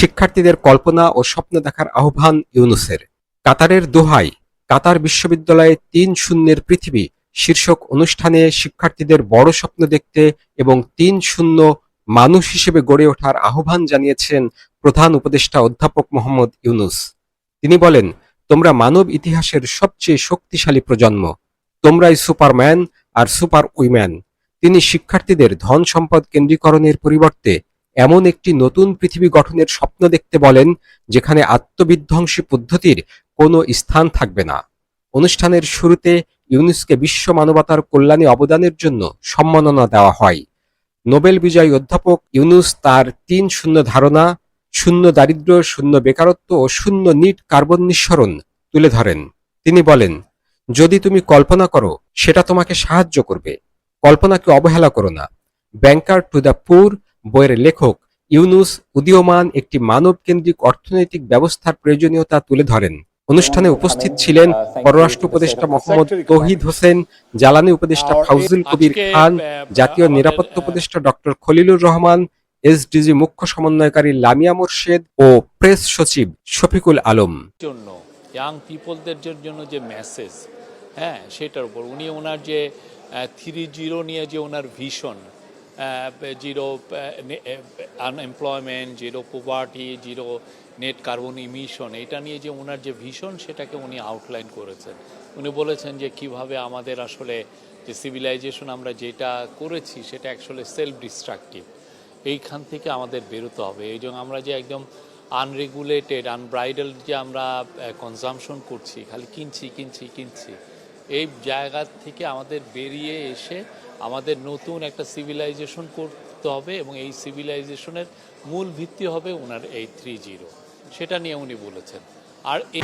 শিক্ষার্থীদের কল্পনা ও স্বপ্ন দেখার আহ্বান ইউনুসের। কাতারের দোহাই, কাতার বিশ্ববিদ্যালয়ে তিন শূন্যের পৃথিবী, শীর্ষক অনুষ্ঠানে শিক্ষার্থীদের বড় স্বপ্ন দেখতে এবং তিন শূন্য মানুষ হিসেবে গড়ে ওঠার আহ্বান জানিয়েছেন প্রধান উপদেষ্টা অধ্যাপক মোহাম্মদ ইউনুস। তিনি বলেন, তোমরা মানব ইতিহাসের সবচেয়ে শক্তিশালী প্রজন্ম। তোমরাই সুপারম্যান আর সুপার উইম্যান তিনি শিক্ষার্থীদের ধন সম্পদ কেন্দ্রীকরণের পরিবর্তে এমন একটি নতুন পৃথিবী গঠনের স্বপ্ন দেখতে বলেন, যেখানে আত্মবিধ্বংসী পদ্ধতির কোনো স্থান থাকবে না। অনুষ্ঠানের শুরুতে ইউনুসকে বিশ্ব মানবতার কল্যাণে অবদানের জন্য সম্মাননা দেওয়া হয়। নোবেল বিজয়ী অধ্যাপক ইউনুস তার তিন শূন্য ধারণা, শূন্য দারিদ্র্য, শূন্য বেকারত্ব ও শূন্য নিট কার্বন নিঃসরণ তুলে ধরেন। তিনি বলেন, যদি তুমি কল্পনা করো, সেটা তোমাকে সাহায্য করবে। কল্পনাকে অবহেলা করো না। ব্যাংকার টু দ্য পুর বইয়ের লেখক ইউনুস উদীয়মান একটি মানবকেন্দ্রিক অর্থনৈতিক ব্যবস্থার প্রয়োজনীয়তা তুলে ধরেন। অনুষ্ঠানে উপস্থিত ছিলেন পররাষ্ট্র উপদেষ্টা মোহাম্মদ তৌহিদ হোসেন জ্বালানি উপদেষ্টা ফাউজুল কবির খান জাতীয় নিরাপত্তা উপদেষ্টা ডক্টর খলিলুর রহমান এসডিজি মুখ্য সমন্বয়কারী লামিয়া মোর্শেদ ও প্রেস সচিব শফিকুল আলম। জন্য ইয়াং পিপলদের জন্য যে মেসেজ হ্যাঁ সেটার উপর। উনি ওনার যে থ্রি জিরো নিয়ে যে ওনার vision zero unemployment zero poverty zero net carbon emission এটা নিয়ে যে ওনার যে ভিশন সেটাকে উনি আউটলাইন করেছেন। উনি বলেছেন যে কীভাবে আমাদের আসলে যে সিভিলাইজেশন আমরা যেটা করেছি সেটা অ্যাকচুয়ালি সেলফ ডিস্ট্রাকটিভ এইখান থেকে আমাদের বেরোতে হবে। এই জন্য আমরা যে একদম আনরেগুলেটেড আনব্রাইডাল যে আমরা কনজামশন করছি, খালি কিনছি কিনছি কিনছি এই জায়গা থেকে আমাদের বেরিয়ে এসে আমাদের নতুন একটা সিভিলাইজেশন করতে হবে এবং এই সিভিলাইজেশনের মূল ভিত্তি হবে ওনার এই থ্রি জিরো সেটা নিয়ে উনি বলেছেন। আর এই